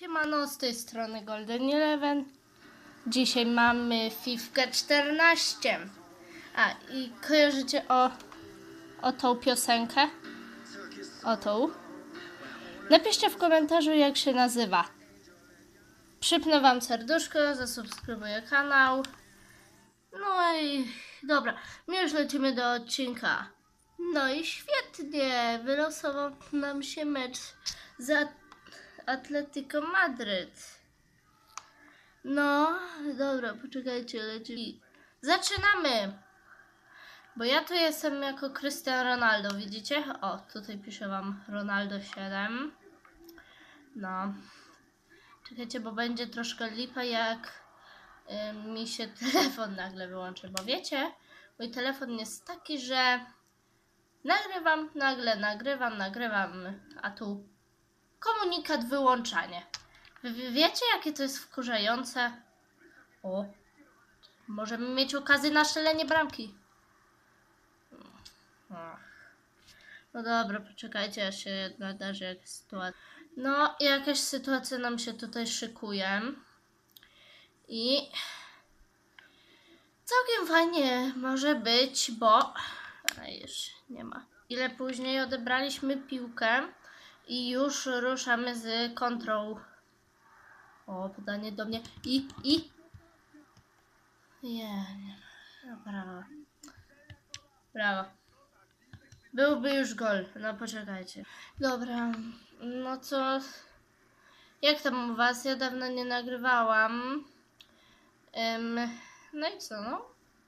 Siemano, z tej strony Golden Eleven. Dzisiaj mamy Fifkę 14. A, i kojarzycie o, o tą piosenkę? O tą? Napiszcie w komentarzu, jak się nazywa. Przypnę wam serduszko, zasubskrybuję kanał. No i dobra, my już lecimy do odcinka. No i świetnie, wylosował nam się mecz za Atletico Madryt. No, dobra, poczekajcie, lecimy. Zaczynamy! Bo ja tu jestem jako Cristiano Ronaldo, widzicie? O, tutaj piszę wam Ronaldo 7. No. Czekajcie, bo będzie troszkę lipa, jak y, mi się telefon nagle wyłączy. Bo wiecie, mój telefon jest taki, że nagrywam, nagle nagrywam, nagrywam, a tu komunikat wyłączanie. Wy, wiecie, jakie to jest wkurzające? O, możemy mieć okazję na strzelenie bramki. No dobra, poczekajcie, aż się nadarzy jakaś sytuacja. No, jakaś sytuacja nam się tutaj szykuje. I całkiem fajnie może być, bo... A już nie ma. Ile później odebraliśmy piłkę i już ruszamy z kontrą. O, podanie do mnie. I, i. Nie, nie. Brawo. Brawo. Byłby już gol. No, poczekajcie. Dobra, no co? Jak tam u was? Ja dawno nie nagrywałam. Em, no i co, no?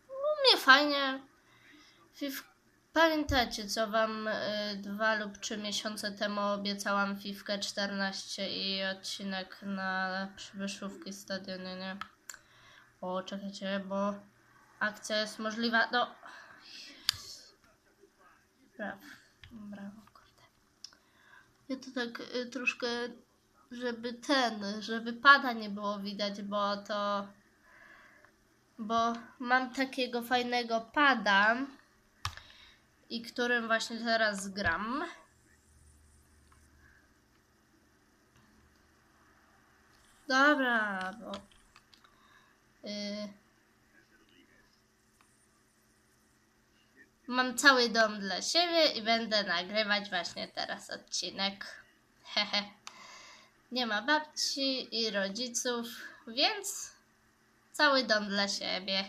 U mnie fajnie. Pamiętacie, co wam y, dwa lub trzy miesiące temu obiecałam Fifkę 14 i odcinek na wyszówki stadionie, nie? O, czekajcie, bo akcja jest możliwa do... Brawo, brawo, kurde. Ja to tak y, troszkę, żeby ten, żeby pada nie było widać, bo to... Bo mam takiego fajnego pada, i którym właśnie teraz gram. Dobra, bo. y, Mam cały dom dla siebie i będę nagrywać właśnie teraz odcinek. Hehe. Nie ma babci i rodziców, więc cały dom dla siebie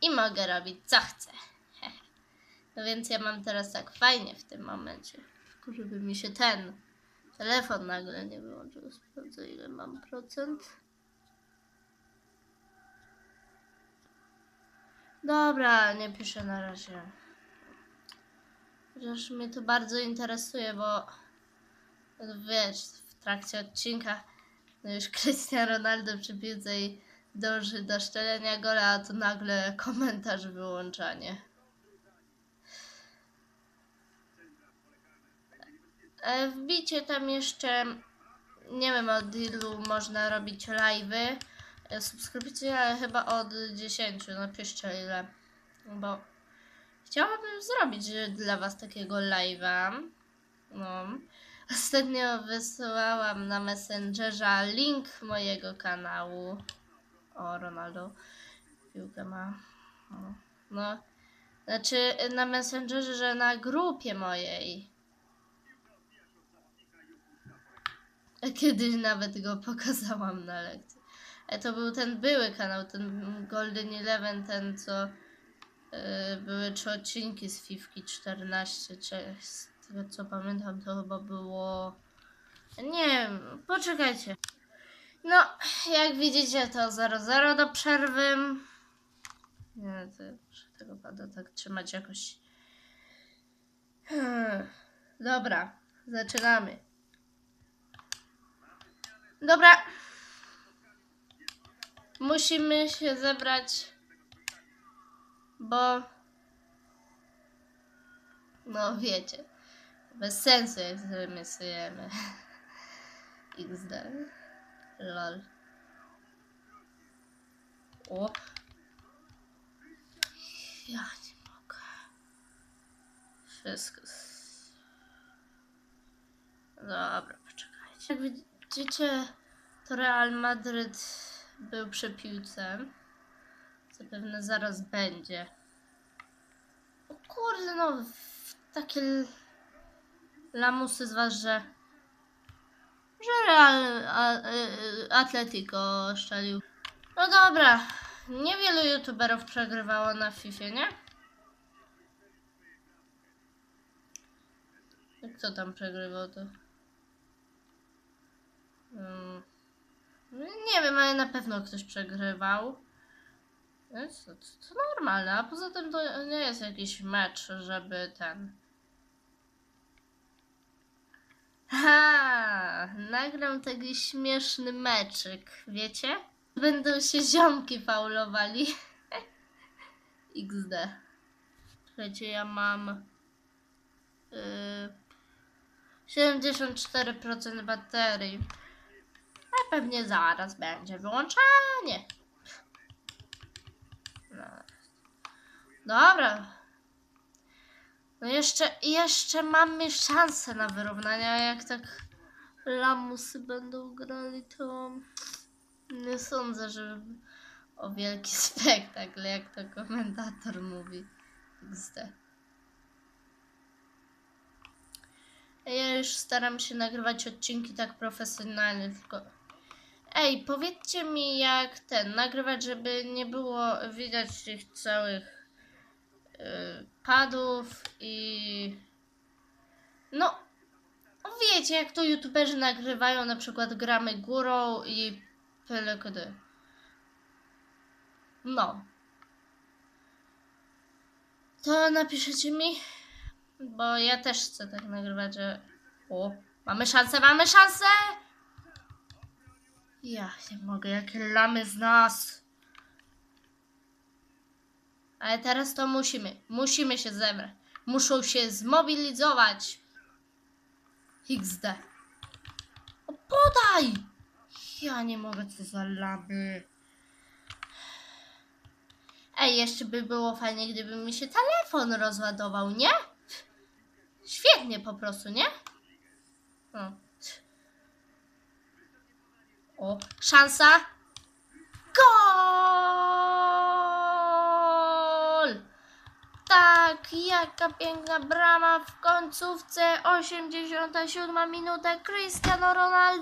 i mogę robić co chcę. No więc ja mam teraz tak fajnie w tym momencie, tylko żeby mi się ten telefon nagle nie wyłączył. Sprawdzę ile mam procent. Dobra, nie piszę na razie. Chociaż mnie to bardzo interesuje, bo wiesz, w trakcie odcinka no już Cristiano Ronaldo przy piłce i dąży do szczelenia gola, a tu nagle komentarz wyłączanie. E, Wbicie tam jeszcze, nie wiem od ilu można robić live'y. E, Subskrypcje ale chyba od 10, napiszcie ile. Bo chciałabym zrobić dla was takiego live'a. No. Ostatnio wysłałam na Messengerza link mojego kanału. O, Ronaldo piłkę ma. O, No. Znaczy na Messengerze, że na grupie mojej. Kiedyś nawet go pokazałam na lekcji. E, to był ten były kanał, ten Golden Eleven, ten co y, były trzy odcinki z Fifki 14, czy z tego co pamiętam to chyba było... Nie wiem, poczekajcie. No, jak widzicie to 0-0 do przerwy. Nie, to muszę tego pada tak trzymać jakoś. Hmm. Dobra, zaczynamy. Dobra. Musimy się zebrać, bo. No wiecie. Bez sensu jak zremisujemy. XD. Lol. O. Ja nie mogę. Wszystko. Dobra, poczekajcie. Jak widzicie, to Real Madryt był przy piłce. Zapewne zaraz będzie. O kurde, no, takie lamusy z was, że że Real a, y, Atletico szczelił. No dobra, niewielu youtuberów przegrywało na FIFA, nie? Kto tam przegrywał to? Hmm. Nie wiem, ale na pewno ktoś przegrywał. To, to normalne, a poza tym to nie jest jakiś mecz, żeby ten. Ha! Nagram taki śmieszny meczyk, wiecie? Będą się ziomki faulowali. XD. Słuchajcie, ja mam. Yy, 74% baterii. A pewnie zaraz będzie wyłączanie. No. Dobra. No jeszcze, jeszcze mamy szansę na wyrównanie, a jak tak lamusy będą grali, to nie sądzę, że o wielki spektakl, jak to komentator mówi. XD. Ja już staram się nagrywać odcinki tak profesjonalnie, tylko. Ej, powiedzcie mi, jak ten nagrywać, żeby nie było widać tych całych y, padów i. No, wiecie, jak to youtuberzy nagrywają, na przykład gramy górą i tyle kiedy. No. To napiszecie mi, bo ja też chcę tak nagrywać, że. O, mamy szansę, mamy szansę! Ja nie mogę, jakie lamy z nas. Ale teraz to musimy. Musimy się zebrać. Muszą się zmobilizować. XD. O, podaj! Ja nie mogę, co za lamy. Ej, jeszcze by było fajnie, gdyby mi się telefon rozładował, nie? Świetnie po prostu, nie? O. O, szansa. Gol! Tak, jaka piękna brama w końcówce. 87 minuta. Cristiano Ronaldo.